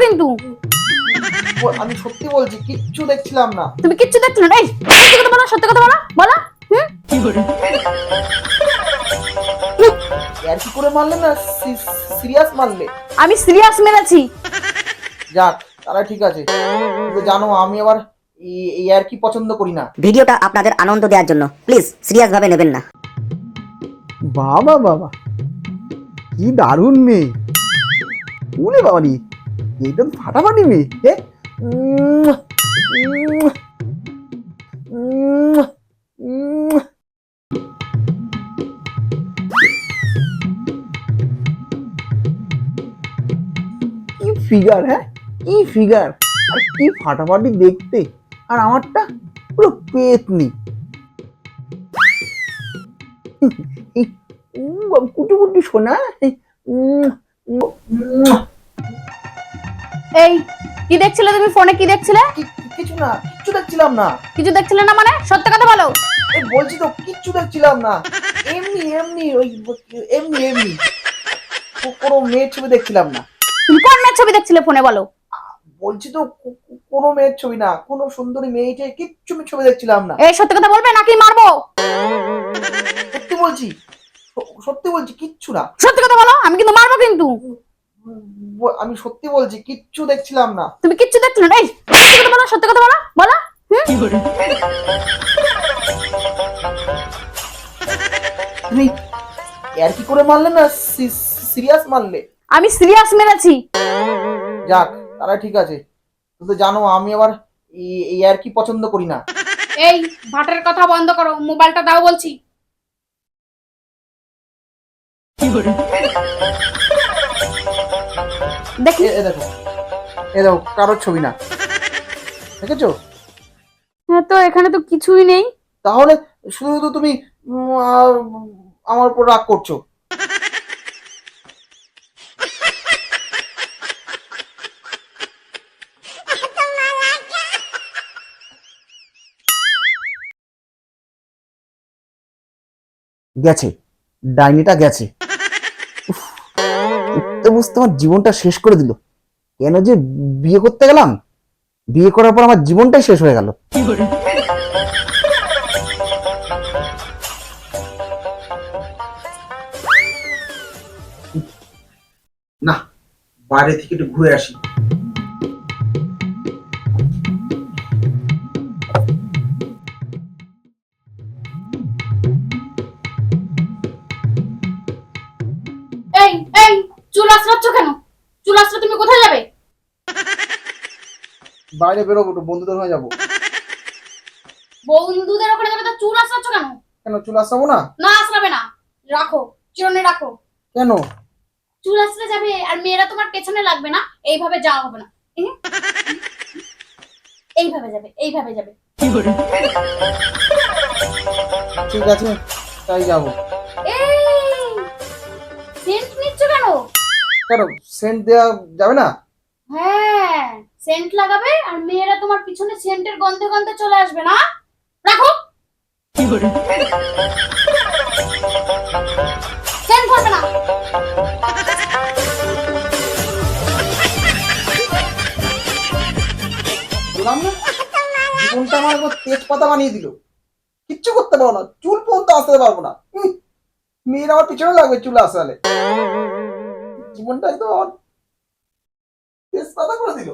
কিন্তু। আমি সত্যি বলছি কিচ্ছু দেখছিলাম না। তুমি কিচ্ছু দেখছ না এই সত্যি কথা বলো সত্যি কথা বলো বলো হুম? আর কি করে মারলে না সিরিয়াস মারলে? আমি সিরিয়াস মেরেছি। যাক তারা ঠিক আছে। কিন্তু জানো আমি আবার এই- আর কি পছন্দ করি না। ভিডিওটা আপনাদের আনন্দ দেওয়ার জন্য। প্লিজ সিরিয়াস ভাবে নেবেন না। বাবা বাবা। কি দারুণ মেয়ে। উলে বাবা তো ফাটাফাটি মেয়ে উম। কি ফিগার হ্যাঁ কি ফিগার আর কি ফাটাফাটি দেখতে? আর আমারটা পুরো পেতনি। কুটু কুটু সোনা। উম, উম, এই কি দেখছিলে তুমি ফোনে? কি দেখছিলে? কিছু না কিচ্ছু দেখছিলাম না। কিছু দেখছিলে না মানে? সত্যি কথা বলো। এই বলছি তো কিচ্ছু দেখছিলাম না। এমনি এমনি ওই এমনি এমনি। কোনো মেয়ের ছবি দেখছিলাম না। তুমি কোন মেয়ের ছবি দেখছিলে ফোনে বলো? বলছি তো কোনো মেয়ের ছবি না কোনো সুন্দরী মেয়েটে কিচ্ছু ছবি দেখছিলাম না। এই সত্যি কথা বলবে নাকি মারবো? সত্যি বলছি সত্যি বলছি কিচ্ছু না। সত্যি কথা বলো আমি কিন্তু মারবো কিন্তু। আমি সত্যি বলছি কিচ্ছু দেখছিলাম না। তুমি কিচ্ছু দেখছিলে না? এই সত্যি কথা বলো? সত্যি কথা বলো বলো। তুমি আর কি করে মারলে না? সিরিয়াস মারলে। আমি সিরিয়াস মেরেছি। যাক তারা ঠিক আছে। কিন্তু জানো আমি আবার এই- এই আর কি পছন্দ করি না। এই ভাটের কথা বন্ধ করো মোবাইলটা দাও বলছি। দেখি। এ দেখো। এ দেখো কারোর ছবি না। দেখেছ? হ্যাঁ তো এখানে তো কিছুই নেই। তাহলে শুধু শুধু তুমি আমার উপর রাগ করছ। গেছে। ডাইনিটা গেছে। বুঝতে আমার জীবনটা শেষ করে দিল। কেন যে বিয়ে করতে গেলাম? বিয়ে করার পর আমার জীবনটাই শেষ হয়ে গেল। না, বাইরে থেকে একটু ঘুরে আসি। চুল আশ্রাচ্ছ কেন? চুল আশ্রা তুমি কোথায় যাবে? বাইরে বেরোবো একটু বন্ধুদের হয়ে যাব। বন্ধুদের ওখানে যাবে তো চুল আশ্রাচ্ছ কেন? কেন চলে আসব না? না আশ্রাবে না। রাখো চিরনে রাখো। কেন? চুল আশ্রে যাবে আর মেয়েরা তোমার পেছনে লাগবে না এইভাবে যাওয়া হবে না। এইভাবে যাবে এইভাবে যাবে। ঠিক আছে তাই যাব। কেন সেন্ট দেওয়া যাবে না? হ্যাঁ সেন্ট লাগাবে আর মেয়েরা তোমার পিছনে সেন্টের গন্ধে গন্ধে চলে আসবে না? রাখো। সেন্ট করবে না। বললাম না? জীবনটা আমার একবার তেজপাতা বানিয়ে দিল। কিচ্ছু করতে পারব না চুল পর্যন্ত আসতে পারব না। মেয়ের আমার পিছনে লাগবে চুল আসালে জীবনটা একদম তেজপাতা করে দিল।